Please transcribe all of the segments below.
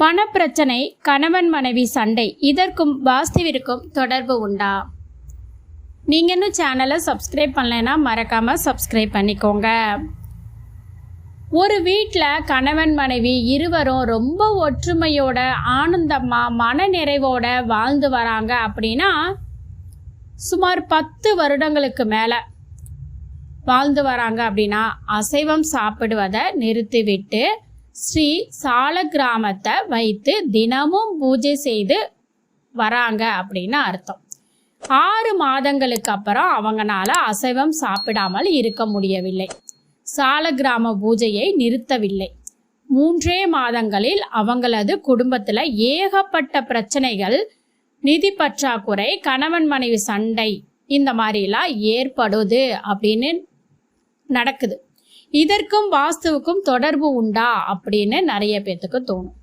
பணப்பிரச்சனை கணவன் மனைவி சண்டை இதற்கும் வாஸ்துவிற்கும் தொடர்பு உண்டா? நீங்கள் இன்னும் சேனலை சப்ஸ்கிரைப் பண்ணலைன்னா மறக்காமல் சப்ஸ்கிரைப் பண்ணிக்கோங்க. ஒரு வீட்டில் கணவன் மனைவி இருவரும் ரொம்ப ஒற்றுமையோட ஆனந்தமாக மன நிறைவோட வாழ்ந்து வராங்க அப்படின்னா சுமார் பத்து வருடங்களுக்கு மேலே வாழ்ந்து வராங்க அப்படின்னா அசைவம் சாப்பிடுவதை நிறுத்திவிட்டு ஸ்ரீ சால கிராமத்தை வைத்து தினமும் பூஜை செய்து வராங்க அப்படின்னு அர்த்தம். ஆறு மாதங்களுக்கு அப்புறம் அவங்களால அசைவம் சாப்பிடாமல் இருக்க முடியவில்லை. சால கிராம பூஜையை நிறுத்தவில்லை. மூன்றே மாதங்களில் அவங்களது குடும்பத்தில் ஏகப்பட்ட பிரச்சனைகள் நிதி பற்றாக்குறை கணவன் மனைவி சண்டை இந்த மாதிரிலாம் ஏற்படுது அப்படின்னு நடக்குது. இதற்கும் வாஸ்துவுக்கும் தொடர்பு உண்டா அப்படின்னு நிறைய பேர்த்துக்கு தோணும்.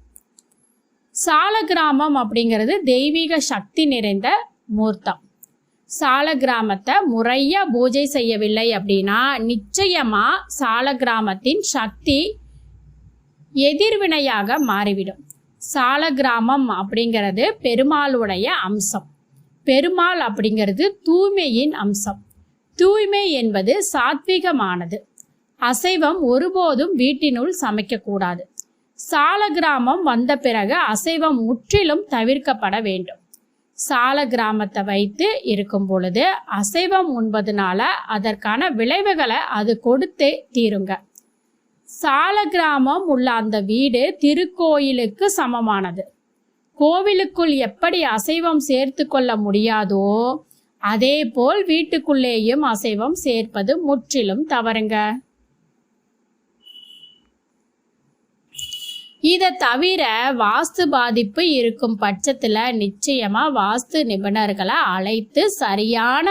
சால கிராமம் அப்படிங்கிறது தெய்வீக சக்தி நிறைந்த மூர்த்தம். சால கிராமத்தை முறையா பூஜை செய்யவில்லை அப்படின்னா நிச்சயமா சால கிராமத்தின் சக்தி எதிர்வினையாக மாறிவிடும். சால கிராமம் அப்படிங்கிறது பெருமாளுடைய அம்சம். பெருமாள் அப்படிங்கிறது தூய்மையின் அம்சம். தூய்மை என்பது சாத்விகமானது. அசைவம் ஒருபோதும் வீட்டினுள் சமைக்கக்கூடாது. சால கிராமம் வந்த பிறகு அசைவம் முற்றிலும் தவிர்க்கப்பட வேண்டும். சால கிராமத்தை வைத்து இருக்கும் பொழுது அசைவம் உண்பதுனால அதற்கான விளைவுகளை அது கொடுத்தே தீருங்க. சால கிராமம் உள்ள அந்த வீடு திருக்கோயிலுக்கு சமமானது. கோவிலுக்குள் எப்படி அசைவம் சேர்த்து கொள்ள முடியாதோ அதே போல் வீட்டுக்குள்ளேயும் அசைவம் சேர்ப்பது முற்றிலும் தவறுங்க. இதை தவிர வாஸ்து பாதிப்பு இருக்கும் பட்சத்தில் நிச்சயமாக வாஸ்து நிபுணர்களை அழைத்து சரியான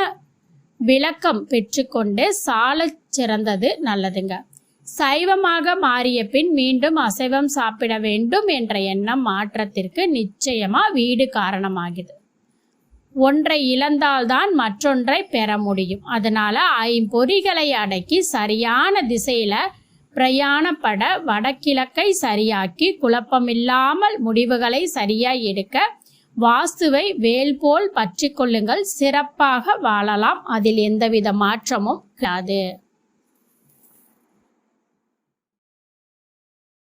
விளக்கம் பெற்றுக்கொண்டு சால சிறந்தது நல்லதுங்க. சைவமாக மாறிய பின் மீண்டும் அசைவம் சாப்பிட வேண்டும் என்ற எண்ணம் மாற்றத்திற்கு நிச்சயமா வீடு காரணமாகுது. ஒன்றை இழந்தால்தான் மற்றொன்றை பெற முடியும். அதனால ஐம்பொறிகளை அடக்கி சரியான திசையில பிரயாணப்பட வடகிழக்கை சரியாக்கி குழப்பமில்லாமல் முடிவுகளை சரியாய் எடுக்க வாஸ்துவை வேல் போல் பற்றி கொள்ளுங்கள். சிறப்பாக வாழலாம். அதில் எந்தவித மாற்றமும் கிடையாது